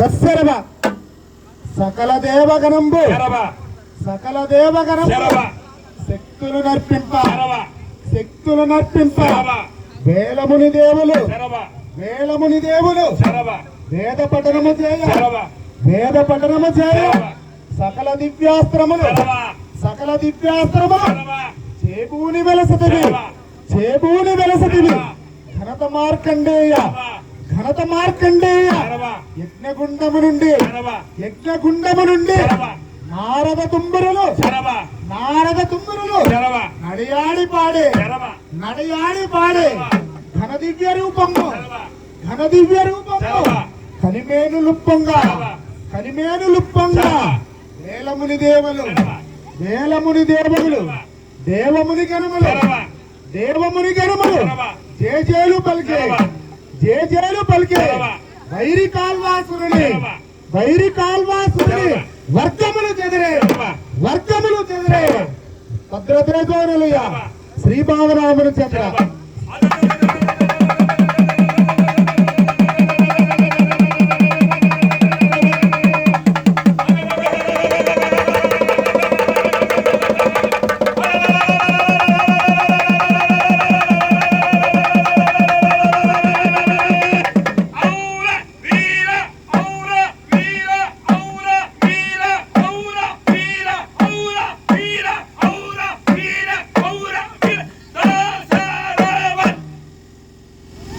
దశరవ సకల దేవగణంబు. సకల దేవగణంబు. శక్తులు నర్పింప. శక్తులు నర్పింప. వేలముని దేవులు. వేలముని దేవులు. వేద పఠనము చేయ. వేద పఠనము చేయ. సకల దివ్యాస్త్రములు. సకల దివ్యాస్త్రములు. చేబూని వెలసతివి. చేబూని వెలసతివి. ఘనత మార్కండేయ. ఘనత మార్కండేయ యజ్ఞగుండము నుండి. యజ్ఞగుండము నుండి. నారద తుంబురులు. శరవ నారద తుంబురులు. శరవ నడియాడి పాడే. నడియాడి పాడే. ఘన దివ్య రూపము. ఘన దివ్య రూపము. కలిమేను లుప్పంగా. కలిమేను లుప్పంగా. వేలముని దేవులు. వేలముని దేవులు దేవముని శరవ దేవముని శరవ జేజేలు పలికే. జేజేలు పలికే. వైరి కాల్వాసురుని. వైరి కాల్వాసురుని. వర్గములు చెదిరే. వర్గములు చెదిరే శరవ. శ్రీభావరాముని చంద్ర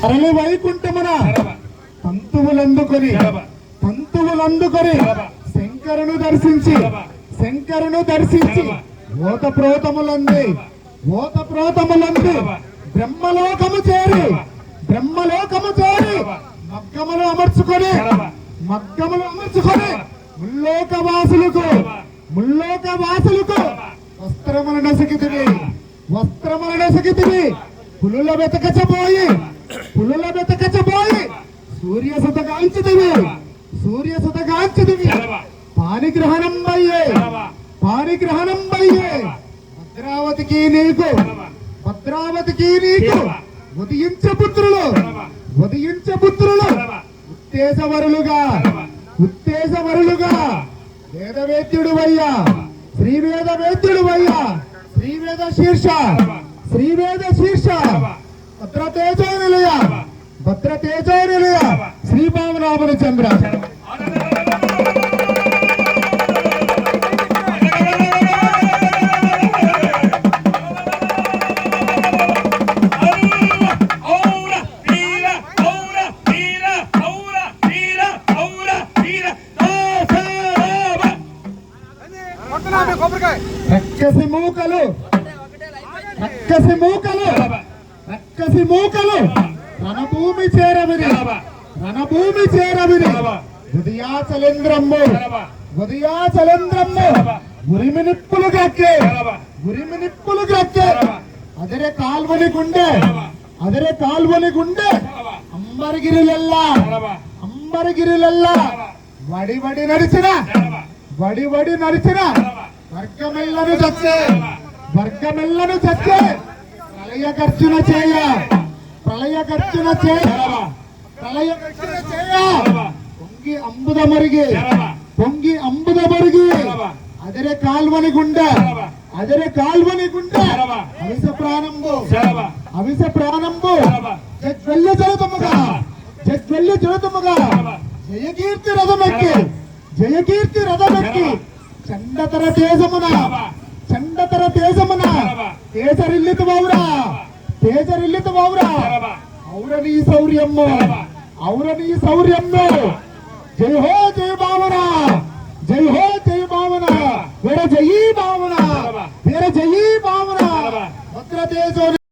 అరలి వైకుంఠమున తంతువులందుకొని శరవ. శంకరును దర్శించి. శంకరును దర్శించి. ఓత ప్రోతములంది ఓత ప్రోతములంది. బ్రహ్మలోకము చేరి. బ్రహ్మలోకము చేరి. మగ్గములు అమర్చుకొని మగ్గములు అమర్చుకొని. ముల్లోక వాసులకు. వస్త్రములు నసికితివి వస్త్రములు నసికితివి పులుల వెతకచబోయి సూర్య సుతగాంచితివి సూర్య సుతగాంచితివి శరవ పానిగ్రహణం అయ్యే శరవ పానిగ్రహణం అయ్యే భద్రావతికి నీకు. భద్రావతికి నీకు. ఉదయించ పుత్రులు ఉదయించ పుత్రులు ఉత్తేజవరులుగా ఉత్తేజవరులుగా. వేదవేద్యుడు అయ్యా శ్రీవేద వేద్యుడు అయ్యా శ్రీవేద శీర్ష శ్రీవేద శీర్ష భద్రతేజో నిలయ భద్రతేజో నిలయ శ్రీభావనాభన చంద్ర. రక్కసి మూకలు. రక్కసి మూకలు. రక్కసి మూకలు. రణభూమి చేరవిరి. రణభూమి చేరవిరి. ఉదయాచలేంద్రమ్ము. ఉదయాచలేంద్రమ్ము. ఉరిమి నిప్పులు శరవ ఉరిమి నిప్పులు శరవ అదరే కాల్వని గుండె. అదరే కాల్వని గుండె. అంబరగిరిలెల్లా. అంబరగిరిలెల్లా. వడి వడి నడిచిన. వడి వడి నడిచిన. వర్గమెల్లను చచ్చే. వర్గమెల్లను చచ్చే. ప్రళయ గర్జున చేయ. ప్రళయ గర్జున చేయ. ప్రళయ గర్జున చేయ. పొంగి అంబుద మరిగి. పొంగి అంబుద మరిగి. అదరే కాల్వని గుండె. అదరే కాల్వని గుండె. అవిస ప్రాణంబు. అవిస ప్రాణంబు. శరవ జడ్వెల్ల జలతముగా జడ్వెల్ల జలతముగా జయకీర్తి రథమెక్కి. జయకీర్తి రథమెక్కి. చండతర దేశమున చండతర దేశమున తేజరిల్లిత వౌరా తేజరిల్లిత వౌరా శరవ ఔరనీ శౌర్యము ఔరనీ జై హో జయ భావన. జై హో జయ భావన. వీర జయీ భావన. వీర జయీ భావన. భద్రదేశో